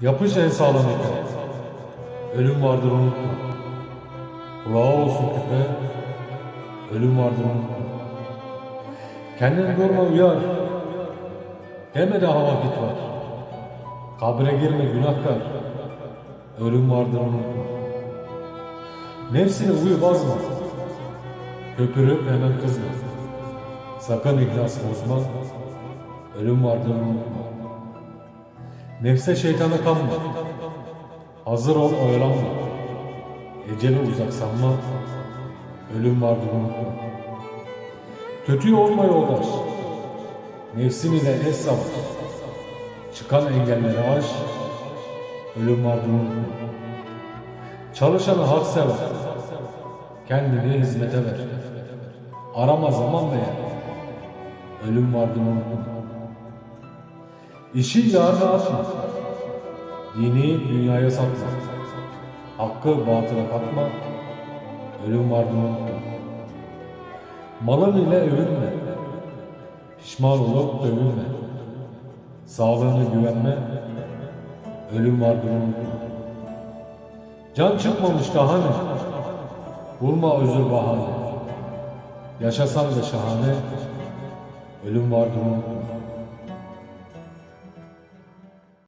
Yapış en sağlam. Ölüm vardır unutma. Kulağı olsun küpe. Ölüm vardır unutma. Kendini durma uyar. Deme daha vakit var. Kabre girme günahkar. Ölüm vardır unutma. Nefsini uyu bazma. Köpürüp hemen kızma. Sakın ihlas bozma. Ölüm vardır unutma. Nefse şeytana kanma. Hazır ol oyalanma. Eceli uzak sanma. Ölüm vardır unutma. Kötü olma yoldaş. Nefsin ile es savaş. Çıkan engelleri aş. Ölüm vardır unutma. Çalışanı hak sever. Kendini hizmete ver. Arama zaman ve. Ölüm vardır unutma. İşi yarına atma. Dini dünyaya satma. Hakkı batıla katma. Ölüm vardır unutma. Malın ile övünme. Pişman olup övünme. Sağlığına güvenme. Ölüm vardır unutma. Can çıkmamış daha ne? Bulma özür bahane. Yaşasan da şahane. Ölüm vardır unutma.